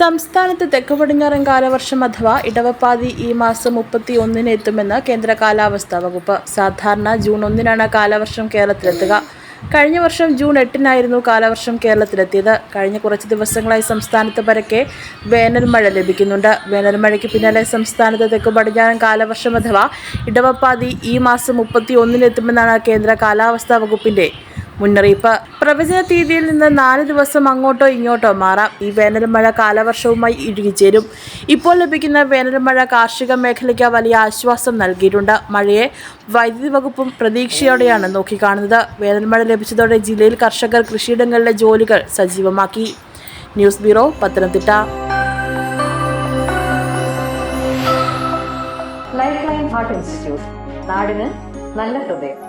സംസ്ഥാനത്ത് തെക്ക് പടിഞ്ഞാറൻ കാലവർഷം അഥവാ ഇടവപ്പാതി ഈ മാസം മുപ്പത്തി ഒന്നിന് എത്തുമെന്ന് കേന്ദ്ര കാലാവസ്ഥാ വകുപ്പ്. സാധാരണ ജൂൺ ഒന്നിനാണ് കാലവർഷം കേരളത്തിലെത്തുക. കഴിഞ്ഞ വർഷം ജൂൺ എട്ടിനായിരുന്നു കാലവർഷം കേരളത്തിലെത്തിയത്. കഴിഞ്ഞ കുറച്ച് ദിവസങ്ങളായി സംസ്ഥാനത്ത് പരക്കെ വേനൽ മഴ ലഭിക്കുന്നുണ്ട്. വേനൽ മഴയ്ക്ക് പിന്നാലെ സംസ്ഥാനത്ത് തെക്ക് പടിഞ്ഞാറൻ കാലവർഷം അഥവാ ഇടവപ്പാതി ഈ മാസം മുപ്പത്തി ഒന്നിനെത്തുമെന്നാണ് കേന്ദ്ര കാലാവസ്ഥാ വകുപ്പിന്റെ മുന്നറിയിപ്പ്. പ്രവചന തീയതിയിൽ നിന്ന് നാല് ദിവസം അങ്ങോട്ടോ ഇങ്ങോട്ടോ മാറാം. ഈ വേനൽമഴ കാലവർഷവുമായി ഇഴുകിച്ചേരും. ഇപ്പോൾ ലഭിക്കുന്ന വേനൽമഴ കാർഷിക മേഖലയ്ക്ക് വലിയ ആശ്വാസം നൽകിയിട്ടുണ്ട്. മഴയെ വൈദ്യുതി വകുപ്പും പ്രതീക്ഷയോടെയാണ് നോക്കിക്കാണുന്നത്. വേനൽമഴ ലഭിച്ചതോടെ ജില്ലയിൽ കർഷകർ കൃഷിയിടങ്ങളിലെ ജോലികൾ സജീവമാക്കി. News bureau Pathanamthitta. Life line heart institute നാടിന് നല്ല ഹൃദയം.